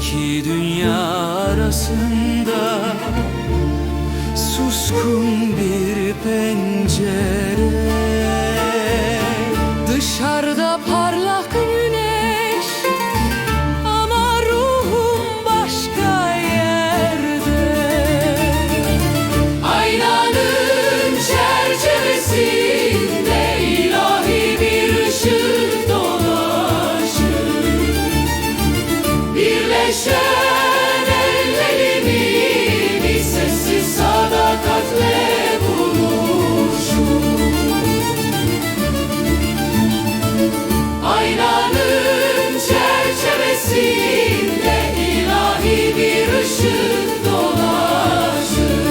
İki dünya arasında Suskun bir pencere Dışarıda Ateşler ellerimi bir sadakatle buluşur. Aynanın çerçevesinde ilahi bir ışık dolaşır.